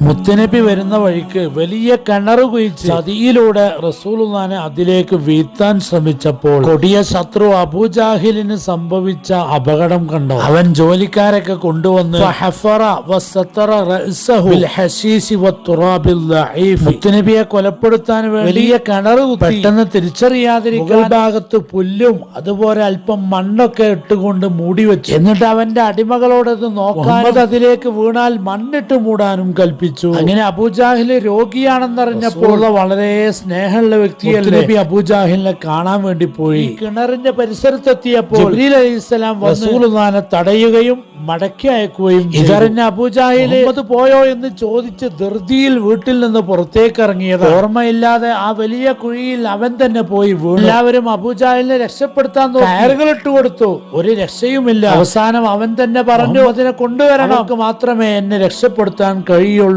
മുത്തനബി വരുന്ന വഴിക്ക് വലിയ കിണർ കുഴിച്ച് ചതിയിലൂടെ റസൂലുള്ളാനെ അതിലേക്ക് വീഴ്ത്താൻ ശ്രമിച്ചപ്പോൾ കൊടിയ ശത്രു അബുജാഹിലിന് സംഭവിച്ച അപകടം കണ്ടു. അവൻ ജോലിക്കാരൊക്കെ കൊണ്ടുവന്ന് മുത്തനബിയെ കൊലപ്പെടുത്താൻ വലിയ കിണർ പെട്ടെന്ന് തിരിച്ചറിയാതിരിക്കാൻ ഭാഗത്ത് പുല്ലും അതുപോലെ അല്പം മണ്ണൊക്കെ ഇട്ടുകൊണ്ട് മൂടി വെച്ചു എന്നിട്ട് അവന്റെ അടിമകളോടത് നോക്കാൻ അതിലേക്ക് വീണാൽ മണ്ണിട്ട് മൂടാനും കൽപ്പിച്ചു അങ്ങനെ അബൂജാഹിൽ രോഗിയാണെന്നറിഞ്ഞപ്പോൾ വളരെ സ്നേഹമുള്ള വ്യക്തിയല്ലേ? നബി അബൂജാഹിലിനെ കാണാൻ വേണ്ടി പോയി. കിണറിന്റെ പരിസരത്തെത്തിയപ്പോൾ അലൈഹിസ്സലാം റസൂലുള്ളാഹിനെ തടയുകയും മടക്കി അയക്കുകയും. ഇതറിഞ്ഞ അബൂജാഹിൽ അത് പോയോ എന്ന് ചോദിച്ച് ധൃതിയിൽ വീട്ടിൽ നിന്ന് പുറത്തേക്ക് ഇറങ്ങിയത് ഓർമ്മയില്ലാതെ ആ വലിയ കുഴിയിൽ അവൻ തന്നെ പോയി വീണു. എല്ലാവരും അബൂജാഹിലിനെ രക്ഷപ്പെടുത്താൻ കയറുകൾ ഇട്ട് കൊടുത്തു. ഒരു രക്ഷയുമില്ല. അവസാനം അവൻ തന്നെ പറഞ്ഞു അതിനെ കൊണ്ടുവരണം. മാത്രമേ എന്നെ രക്ഷപ്പെടുത്താൻ കഴിയുള്ളൂ.